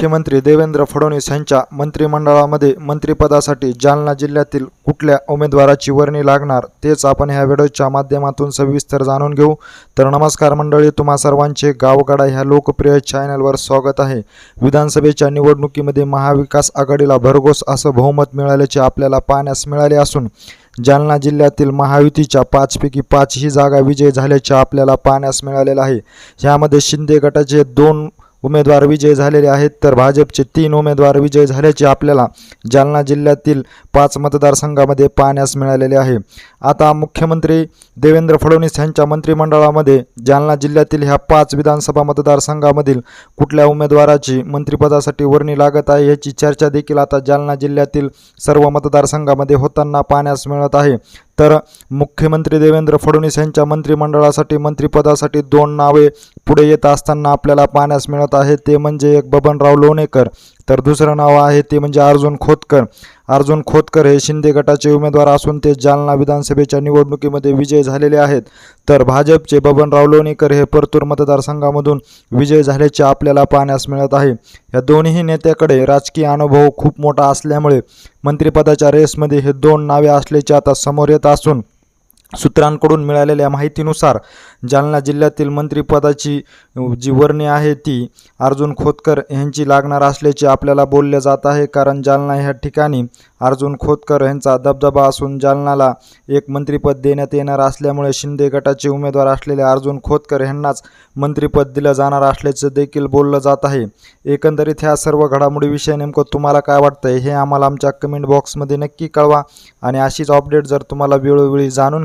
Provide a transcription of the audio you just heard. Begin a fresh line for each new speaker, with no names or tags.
मुख्यमंत्री देवेंद्र फडणवीस यांच्या मंत्रिमंडळामध्ये मंत्रिपदासाठी जालना जिल्ह्यातील कुठल्या उमेदवाराची वर्णी लागणार तेच आपण ह्या व्हिडिओच्या माध्यमातून सविस्तर जाणून घेऊ. तर नमस्कार मंडळी तुम्हा सर्वांचे गावगाडा ह्या लोकप्रिय चॅनलवर स्वागत आहे. विधानसभेच्या निवडणुकीमध्ये महाविकास आघाडीला भरघोस असं बहुमत मिळाल्याचे आपल्याला पाहण्यास मिळाले असून जालना जिल्ह्यातील महायुतीच्या पाचपैकी पाच ही जागा विजय झाल्याचे आपल्याला पाहण्यास मिळालेलं आहे. ह्यामध्ये शिंदे गटाचे दोन उमेदवार विजय झालेले आहेत तर भाजपचे तीन उमेदवार विजय झाल्याचे आपल्याला जालना जिल्ह्यातील पाच मतदारसंघामध्ये पाहण्यास मिळालेले आहे. आता मुख्यमंत्री देवेंद्र फडणवीस यांच्या मंत्रिमंडळामध्ये जालना जिल्ह्यातील ह्या पाच विधानसभा मतदारसंघामधील कुठल्या उमेदवाराची मंत्रिपदासाठी वर्णी लागत आहे याची चर्चा देखील आता जालना जिल्ह्यातील सर्व मतदारसंघामध्ये होताना पाहण्यास मिळत आहे. तर मुख्यमंत्री देवेंद्र फडणवीस यांच्या मंत्रिमंडळासाठी मंत्रिपदासाठी दोन नावे पुढे येत असताना आपल्याला पाहण्यास मिळत आहे. ते म्हणजे एक बबनराव लोणेकर तर दुसरं नाव आहे ते म्हणजे अर्जुन खोतकर. अर्जुन खोतकर हे शिंदे गटाचे उमेदवार असून ते जालना विधानसभेच्या निवडणुकीमध्ये विजय झालेले आहेत. तर भाजपचे बबनराव लोणीकर हे परतूर मतदारसंघामधून विजय झाल्याचे आपल्याला पाहण्यास मिळत आहे. या दोन्ही नेत्याकडे राजकीय अनुभव खूप मोठा असल्यामुळे मंत्रिपदाच्या रेसमध्ये हे दोन नावे असल्याचे आता समोर येत असून सूत्रांकडून मिळालेल्या माहितीनुसार जालना जिल्ह्यातील मंत्रिपदाची जी वर्णी आहे ती अर्जुन खोतकर यांची लागणार असल्याचे आपल्याला बोलले जात आहे. कारण जालना ह्या ठिकाणी अर्जुन खोतकर यांचा दबदबा असून जालनाला एक मंत्रिपद देण्यात येणार असल्यामुळे शिंदे गटाचे उमेदवार असलेले अर्जुन खोतकर यांनाच मंत्रिपद दिलं जाणार असल्याचं देखील बोललं जात आहे. एकंदरीत ह्या सर्व घडामोडीविषयी नेमकं तुम्हाला काय वाटतंय हे आम्हाला आमच्या कमेंट बॉक्समध्ये नक्की कळवा. आणि अशीच अपडेट जर तुम्हाला वेळोवेळी जाणून